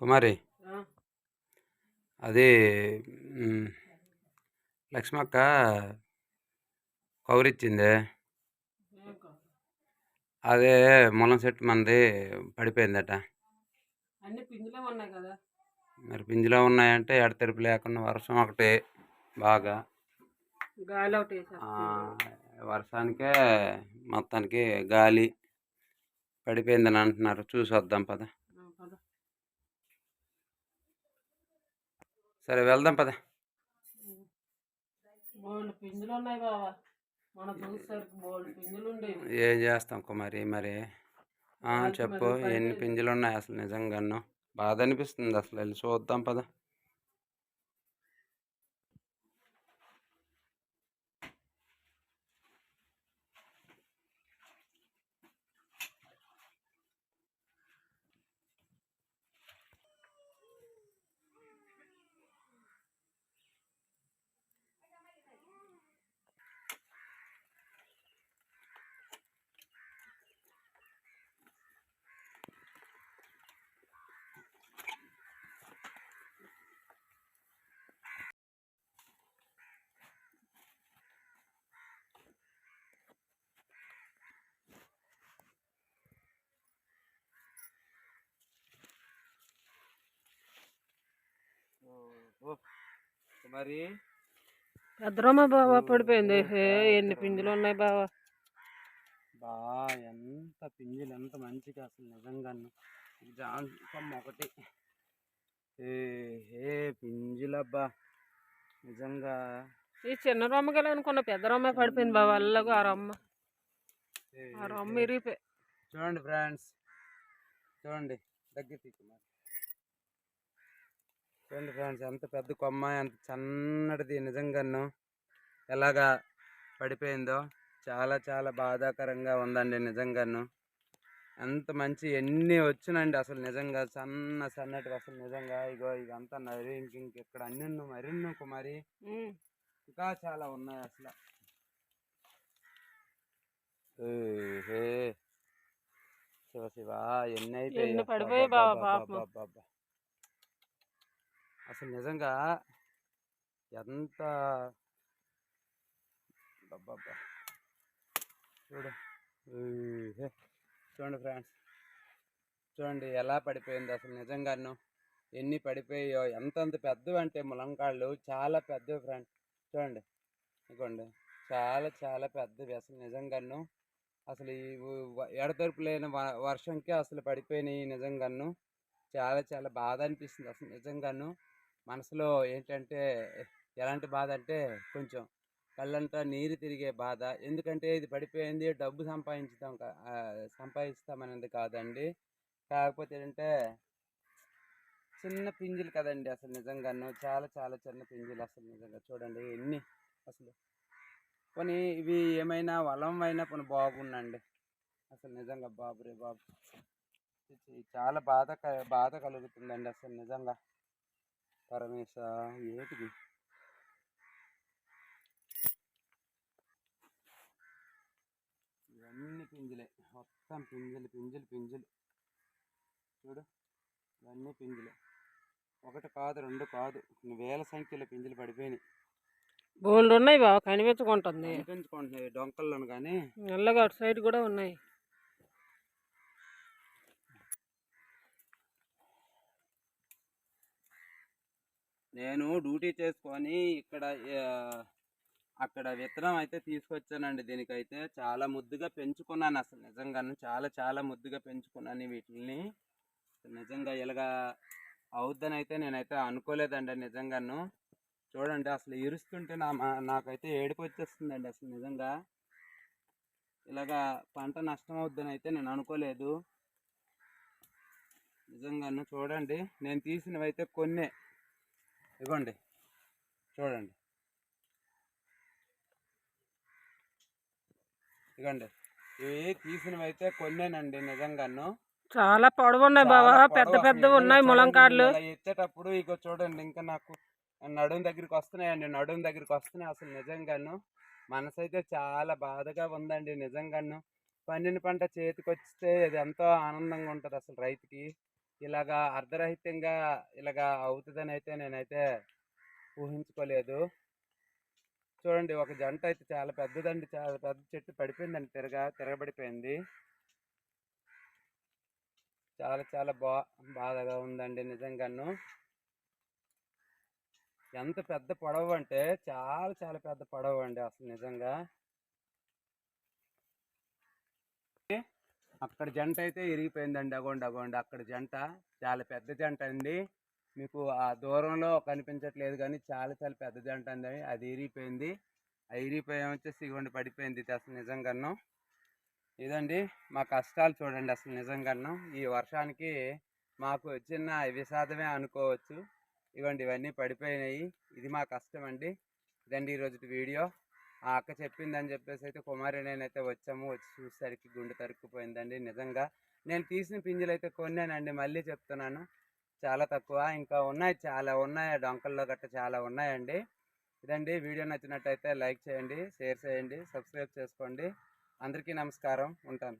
కుమారి అది లక్ష్మక్క కాదు. అదే ములం చెట్టు మంది పడిపోయిందట. అన్ని పిందులే ఉన్నాయి కదా? మరి పింజిలో ఉన్నాయంటే ఎడతెరిపి లేకుండా వర్షం ఒకటి బాగా. గాలి ఒకటి. వర్షానికే మొత్తానికి గాలి పడిపోయిందని అంటున్నారు. చూసి వద్దాం పద ఆ, పద. సరే వెళ్దాం పద. ఏం చేస్తాం కుమారి మరి? చెప్పు ఎన్ని. పింజలు ఉన్నాయి అసలు నిజంగాను? బాధ అనిపిస్తుంది అసలు వెళ్ళి చూద్దాం పద. కుమారి పెద్దరమ్మ బావా పడిపోయింది. ఎన్ని పిందులు ఉన్నాయి బావా? బా ఎంత పింజలు ఎంత మంచిగా అసలు జాన్ కొమ్మ ఒకటి. ఏ హే పింజులబ్బా నిజంగా. ఈ చిన్న రొమ్మ గల అనుకున్న పెద్ద రొమ్మ పడిపోయింది బావా అల్లగా ఆ రొమ్మ. ఆ రొమ్మ ఇరిగిపోయి చూడండి ఫ్రెండ్స్. చూడండి. దగ్గర తీసుకున్నారు చూడండి ఫ్రెండ్స్ ఎంత పెద్ద కొమ్మ ఎంత సన్నటిది నిజంగాను. ఎలాగా పడిపోయిందో చాలా చాలా బాధాకరంగా ఉందండి నిజంగాను. ఎంత మంచి ఎన్ని వచ్చినండి అసలు నిజంగా సన్న సన్నటి అసలు నిజంగా. ఇగో ఇదంతా నరి ఇంక ఇంక ఇక్కడ అన్ని మరిన్ని కుమారి. ఇంకా చాలా ఉన్నాయి అసలు. శివ శివ ఎన్ని అయిపోయాయి ఎన్ని అబ్బా, పడిపోయాయి అసలు నిజంగా ఎంత అబ్బబ్బా. చూడు. చూడండి ఫ్రెండ్స్. చూడండి ఎలా పడిపోయింది అసలు నిజంగాను. ఎన్ని పడిపోయాయో ఎంతంత పెద్దవి అంటే ములంకాళ్ళు చాలా పెద్దవి ఫ్రెండ్స్. చూడండి. ఇదిగోండి చాలా చాలా పెద్దవి అసలు నిజంగాను. అసలు ఈ ఎడతెరుపు లేని వ- వర్షంకి అసలు పడిపోయినాయి నిజంగాను. చాలా చాలా బాధ అనిపిస్తుంది అసలు నిజంగాను. మనసులో ఏంటంటే ఎలాంటి బాధ అంటే కొంచెం కళ్ళంతా నీరు తిరిగే బాధ. ఎందుకంటే ఇది పడిపోయింది డబ్బు సంపాదించుతాం సంపాదిస్తామనేది కాదండి. కాకపోతే ఏంటంటే చిన్న పింజులు కదండి అసలు నిజంగాను. చాలా చాలా చిన్న పింజులు అసలు నిజంగా చూడండి ఎన్ని అసలు. పోనీ ఇవి ఏమైనా వలం అయినా పోనీ బాగుండండి. అసలు నిజంగా బాబు రే బాబు. చాలా బాధ క- బాధ కలుగుతుందండి అసలు నిజంగా. పరమేశ ఏటిది? ఇవన్నీ పింజులే. మొత్తం పింజులు పింజులు పింజులు. చూడు ఇవన్నీ పింజులే. ఒకటి కాదు రెండు కాదు. కొన్ని వేల సంఖ్యలో పింజులు పడిపోయినాయి. బోల్డ్ ఉన్నాయి బావ కనిపించుకుంటుంది. కనిపించుకుంటున్నాయి డొంకల్లోను కానీ. నల్లగా అటు సైడ్ కూడా ఉన్నాయి. నేను డ్యూటీ చేసుకొని ఇక్కడ అక్కడ విత్తనం అయితే తీసుకొచ్చానండి. దీనికైతే చాలా ముద్దుగా పెంచుకున్నాను అసలు. నిజంగాను చాలా చాలా ముద్దుగా పెంచుకున్నాను వీటిని నిజంగా ఇలాగా అవుద్దని అయితే నేనైతే అనుకోలేదండి నిజంగాను. చూడండి అసలు ఇరుస్తుంటే నా నాకైతే ఏడుపు వచ్చేస్తుందండి అసలు నిజంగా. ఇలాగా పంట నష్టం అవుద్దని అయితే నేను అనుకోలేదు. నిజంగాను చూడండి నేను తీసినవి అయితే కొన్నే. ఇవ్వండి చూడండి. ఇవ్వండి ఇవి తీసినవి అయితే కొన్నేనండి నిజంగాను. చాలా పొడవు ఉన్నాయి చాలా పెద్ద పెద్ద ఉన్నాయి ఇలా ఎత్తేటప్పుడు ఇక చూడండి ఇంకా నాకు నడుం దగ్గరికి వస్తున్నాయండి. నడుం దగ్గరికి వస్తున్నాయి అసలు నిజంగాను. మనసు అయితే చాలా బాధగా ఉందండి నిజంగాను. పండిన పంట చేతికి వస్తే అది ఎంతో ఆనందంగా ఉంటుంది అసలు రైతుకి. ఇలాగా అర్ధరహితంగా ఇలాగా అవుతుందని అయితే నేనైతే ఊహించుకోలేదు. చూడండి ఒక జంట అయితే చాలా పెద్దదండి. చాలా పెద్ద చెట్టు పడిపోయిందండి తిరగా తిరగబడిపోయింది. చాలా చాలా బా బాధగా ఉందండి నిజంగాను. ఎంత పెద్ద పొడవు అంటే చాలా చాలా పెద్ద పొడవు అండి అసలు నిజంగా. అక్కడ జంట అయితే ఇరిగిపోయిందండి. అగోండి అగోండి. అక్కడ జంట చాలా పెద్ద జంట అండి. మీకు ఆ దూరంలో కనిపించట్లేదు కానీ చాలా చాలా పెద్ద జంట అండి. అది ఇరిగిపోయింది. ఆ ఇరిగిపోయి వచ్చేసి ఇగోండి పడిపోయింది అసలు నిజంగాను. ఇదండి మా కష్టాలు చూడండి అసలు నిజంగాను. ఈ వర్షానికి మాకు చిన్న విషాదమే అనుకోవచ్చు. ఇవ్వండి ఇవన్నీ పడిపోయినాయి. ఇది మా కష్టం అండి. ఇదండి ఈరోజు వీడియో. ఆ అక్క చెప్పిందని చెప్పేసి అయితే కుమారి నేనైతే వచ్చాము. వచ్చి చూసేసరికి గుండె తరుక్కుపోయిందండి. నిజంగా నేను తీసిన పింజలు అయితే కొన్నానండి. మళ్ళీ చెప్తున్నాను. చాలా తక్కువ. ఇంకా ఉన్నాయి. చాలా ఉన్నాయి. డొంకల్లో గట్ట చాలా ఉన్నాయండి. ఇదండి. వీడియో నచ్చినట్టయితే లైక్ చేయండి షేర్ చేయండి సబ్స్క్రైబ్ చేసుకోండి. అందరికీ నమస్కారం. ఉంటాను.